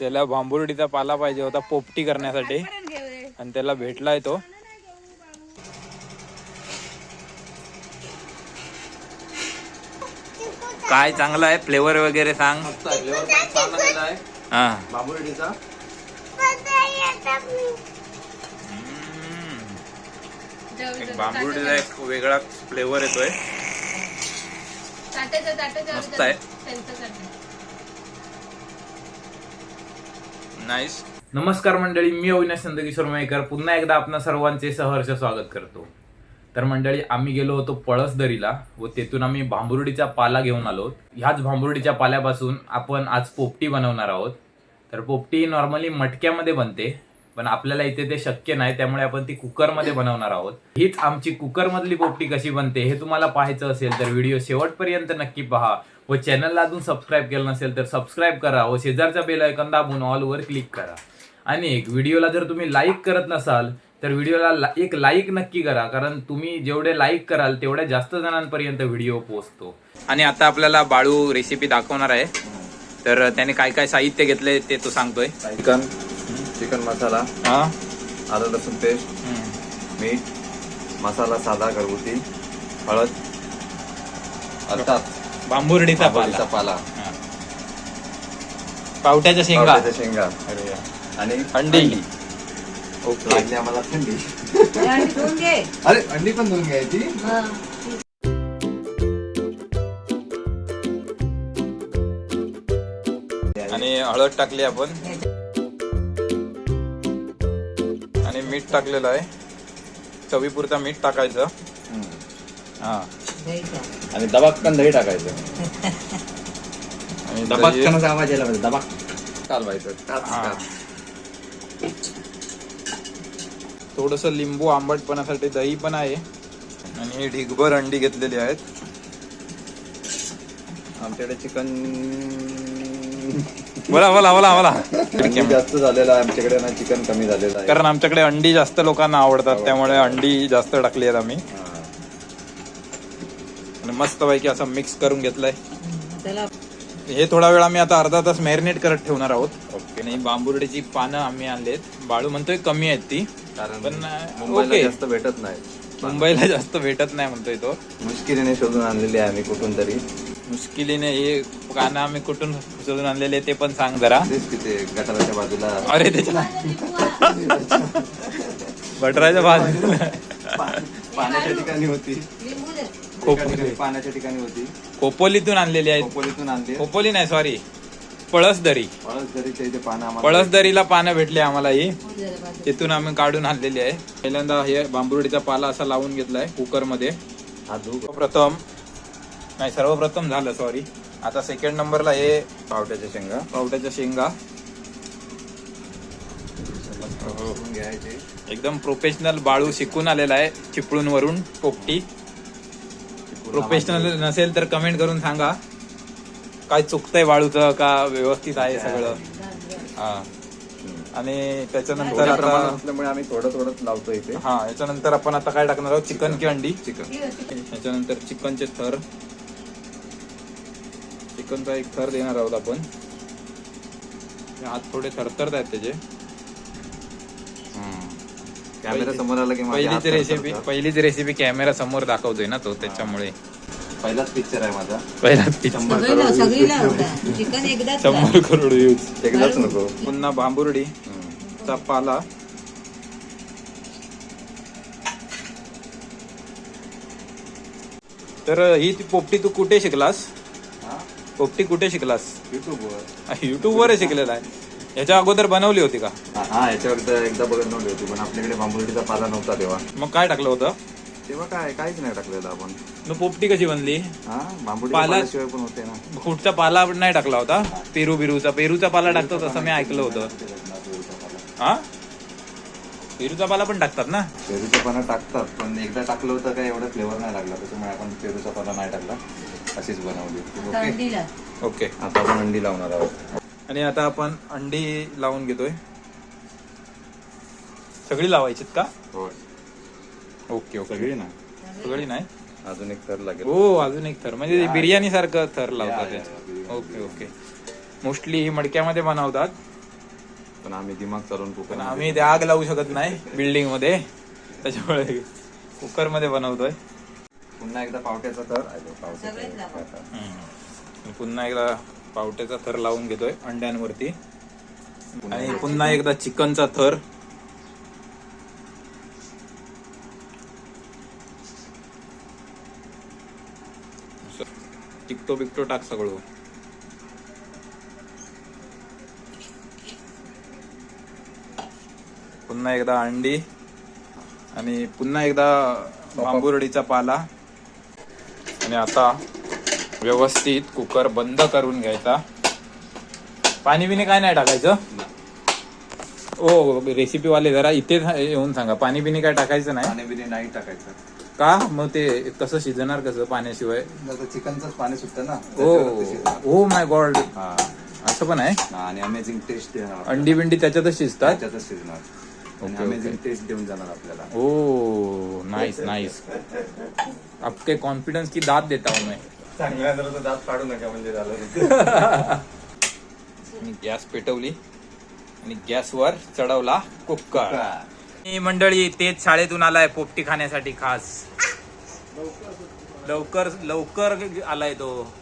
त्याला भांबुर्डीचा पाला पाहिजे होता पोपटी करण्यासाठी. आणि त्याला भेटलाय तो. काय चांगला आहे? फ्लेवर वगैरे सांग. हा. बाबुर्डीचा. एक वेगळा फ्लेवर येतोय. मस्त आहे. नाईस नमस्कार मंडळी मी अविनाश नंदकिशोर मयेकर पुन्हा एकदा आपणा सर्वांचे सहर्ष स्वागत करतो. तर मंडळी आम्ही गेलो होतो पळसदरीला व तेथून आम्ही भांबुर्डीचा पाला घेऊन आलो ह्याच भांबुर्डीच्या पाल्यापासून आपण आज पोपटी बनवणार आहोत. तर पोपटी नॉर्मली मटक्यामध्ये बनते. पण आपल्याला इथे ते शक्य नाही त्यामुळे आपण ती कुकरमध्ये बनवणार आहोत. हीच आमची कुकरमधली पोपटी कशी बनते हे तुम्हाला पाहायचं असेल तर व्हिडिओ शेवटपर्यंत नक्की पहा. व चॅनलला अजून सबस्क्राईब केलं नसेल तर सबस्क्राईब करा व शेजारचा बेल आयकॉन दाबून ऑल वर क्लिक करा. आणि एक व्हिडिओला जर तुम्ही लाईक करत नसाल तर व्हिडिओला एक लाईक नक्की करा कारण तुम्ही जेवढे लाईक कराल तेवढ्या जास्त जणांपर्यंत व्हिडिओ पोहोचतो. आणि आता आपल्याला बाळू रेसिपी दाखवणार आहे. तर त्याने काय काय साहित्य घेतले ते तो सांगतोय. चिकन चिकन मसाला हा? आलं लसूण पेस्ट मीठ मसाला साधा घरगुती हळद अर्थात बांबुर्डीचा पाला. पाला. हा. पावट्याच्या शेंगा. पावट्याच्या शेंगा. अरे वा. आणि अंडी. ओके. लागली आम्हाला थंडी. घे. अरे अंडी पण धुवून घ्यायची? आणि हळद टाकली आपण. मीठ टाकलेलं आहे. चवीपुरता मीठ टाकायचं. हा. आणि दबाकन दही टाकायचं. आणि दही- दबाकनचा आवाज यायला पाहिजे. दबाक. टाच हा. टाच. थोडस लिंबू आंबटपणासाठी दही पण आहे. आणि हे ढिगभर अंडी घेतलेली आहेत. आमच्याकडे चिकन बोला बोला बोला बोला. जास्त झालेलं आहे आमच्याकडे ना चिकन कमी झालेलं आहे. कारण आमच्याकडे अंडी जास्त लोकांना आवडतात त्यामुळे अंडी जास्त टाकली आहेत आम्ही. आणि मस्त पैकी असं मिक्स करून घेतलंय. हे थोडा वेळ आम्ही आता अर्धा तास मॅरिनेट करत ठेवणार आहोत. ओके. आणि बांबुर्डीची पानं आम्ही आणलेत. बाळू म्हणतोय कमी आहेत ती. कारण पण मुंबईला ओके. जास्त भेटत नाही. मुंबईला जास्त भेटत नाही म्हणतोय तो. मुश्किलीने शोधून आणलेली आहे आम्ही कुठून तरी. मुश्किलीने हे पानं आम्ही कुठून शोधून आणलेले ते पण सांग जरा. तेच तिथे गटाराच्या बाजूला. अरे त्याच्या बटराच्या बाजूला. पाण्याच्या ठिकाणी होती. लिंबू दे खोपोली पाण्याच्या ठिकाणी होती. खोपोलीतून आणलेली आहेत. खोपोलीतून आणली. खोपोली नाही सॉरी पळसदरी. पळसदरीच्या इथे पानं आम्हाला पळसदरीला पानं भेटली आम्हाला ही. बाजूला. तिथून आम्ही काढून आणलेली आहे. पहिल्यांदा हे बांबुर्डीचा पाला असा लावून घेतलाय कुकरमध्ये. हा प्रथम नाही सर्वप्रथम झालं सॉरी आता सेकंड नंबरला हे पावट्याच्या शेंगा. पावट्याच्या शेंगा. घ्यायचे एकदम प्रोफेशनल बाळू शिकून आलेला आहे चिपळूण वरून पोपटी. प्रोफेशनल नसेल तर कमेंट करून सांगा. काय चुकतंय बाळूचं का व्यवस्थित आहे सगळं? हा. आणि त्याच्यानंतर असल्यामुळे आम्ही थोडं थोडं लावतो इथे. हा याच्यानंतर आपण आता काय टाकणार आहोत? चिकन की अंडी. चिकन. याच्यानंतर चिकनचे थर. चिकनचा एक थर देणार आहोत आपण. हे हात थोडे थरथरत आहेत त्याचे. कॅमेरा समोर आला की माझे पहिलीच रेसिपी. पहिलीच रेसिपी कॅमेरा समोर दाखवतोय ना तो त्याच्यामुळे. पहिलाच पिक्चर आहे माझा. पहिलाच एकदाच शंभर करोड व्ह्यूज एकदाच नको. पुन्हा हम्म. चा पाला तर ही ती पोपटी तू कुठे शिकलास? पोपटी कुठे शिकलास? युट्यूबवर युट्यूब वर शिकलेला आहे. याच्या अगोदर बनवली होती का? हा, याच्यावर एकदा- एकदा बघत नव्हती होती पण आपल्याकडे बांबुर्डीचा पाला नव्हता तेव्हा. मग काय टाकलं होतं? तेव्हा काय काहीच नाही टाकलेलं आपण. मग पोपटी कशी बनली? हा पाला- पाल्याशिवाय पण होते ना. कुठचा पाला नाही टाकला होता? पेरू बिरूचा पेरूचा पाला टाकतो तसं मी ऐकलं होतं. हा? पेरूचा पाला पण टाकतात ना? पेरूचा पानं टाकतात पण एकदा टाकलं होतं काय एवढं फ्लेवर नाही लागला त्याच्यामुळे आपण पेरूचा पाला नाही टाकला. अशीच बनवली ओके? ओके. आता आपण अंडी लावणार आहोत. आणि आता आपण अंडी लावून घेतोय. सगळी लावायचीत का? Okay okay. सगळी ना सगळी नाही? अजून एक थर लागेल. हो अजून एक थर. म्हणजे बिर्याणी सारखं थर लावतात. Okay okay. मोस्टली ही मडक्यामध्ये बनवतात. पण आम्ही दिमाग चालवून कुकर आम्ही ते आग लावू शकत नाही बिल्डिंगमध्ये. त्याच्यामुळे कुकरमध्ये बनवतोय. पुन्हा एकदा पावट्याचा. पावट्याचा. मी पुन्हा एकदा पावट्याचा थर लावून घेतोय अंड्यांवरती. आणि पुन्हा एकदा चिकनचा थर. टिकतो बिकतो टाक सगळं. पुन्हा एकदा अंडी आणि पुन्हा एकदा बांबुरडीचा पाला. आणि आता व्यवस्थित कुकर बंद करून घ्यायचा. पाणी बिणी काय नाही टाकायचं? ओ रेसिपी वाले जरा इथे येऊन सांगा. पाणी बिणी काय टाकायचं नाही? पाणी बिणी नाही टाकायचं. का? मग ते कसं शिजणार कसं पाण्याशिवाय? आता चिकनचंच पाणी सुटतं ना. ओ माय गॉड हा असं पण आहे? हा, आणि अमेझिंग टेस्ट अंडी बिंडी त्याच्यातच शिजतात? त्याच्यातच शिजणार. आणि ओके, अमेझिंग ओके. टेस्ट देऊन जाणार आपल्याला. ओ नाइस नाइस आपके कॉन्फिडेंस की दाद देता हूं मैं. चांगल्या जर दात काढू नका म्हणजे झालं मी गॅस पेटवली आणि गॅसवर चढवला कुकर. ही मंडळी तेच शाळेतून आलाय पोपटी खाण्यासाठी खास. लवकर लवकर आलाय तो.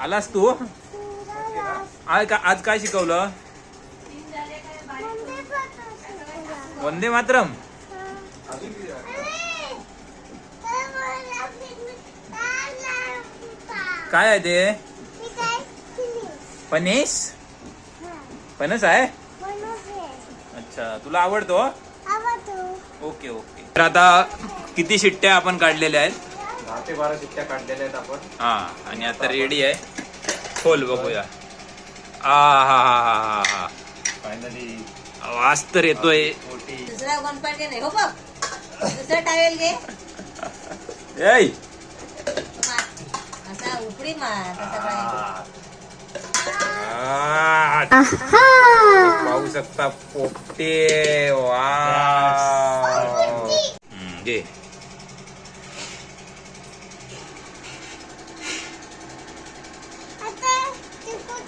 आलास तू? आज का- आज काय शिकवलं? वंदे मातरम. काय आहे ते? पनीस? पनस आहे? अच्छा तुला आवडतो? Okay okay. तर आता किती शिट्ट्या आपण काढलेल्या आहेत? दहा ते बारा शिट्ट्या काढलेल्या आहेत आपण. हा आणि आता रेडी आहे. खोल बघूया. आ हा हा हा हा हा. फायनली आवाज तर येतोय. दुसरा नाही हो बघ. दुसरा टावेल घे. ऐ! मार. असा उपडी मार तसा काय. आ, पाहू शकता पोपटे वा घे.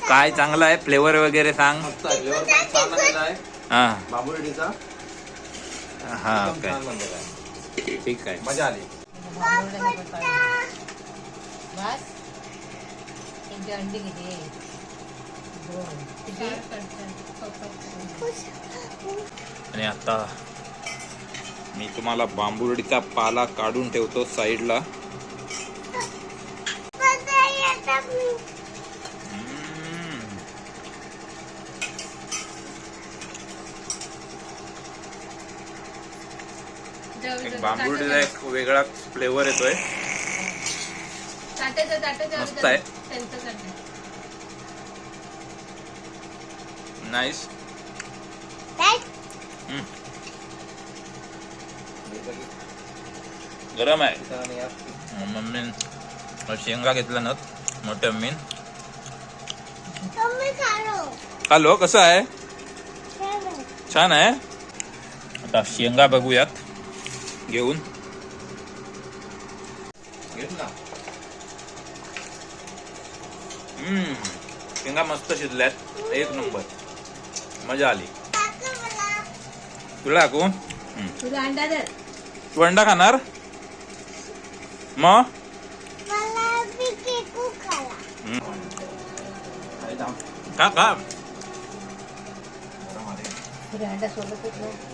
काय चांगलं आहे? फ्लेवर वगैरे सांग. हा. हा काय ठीक आहे. मजा आली. बस. अंडी किती? आणि आता मी तुम्हाला बांबुर्डीचा पाला काढून ठेवतो साईडला हम्म. एक बांबुर्डीचा एक वेगळा फ्लेवर येतोय. मस्त आहे. नाईस गरम आहे. मम्मीन शेंगा घेतला ना मोठ्या मम्मीन हॅलो कसं आहे. छान आहे. आता शेंगा बघूयात. घेऊन. घेतला. हम्म शेंगा मस्त शिजल्यात. एक नंबर. मजा आली. तुला अंडा दर तू अंडा खाणार? मग. का का अंडा सोबतच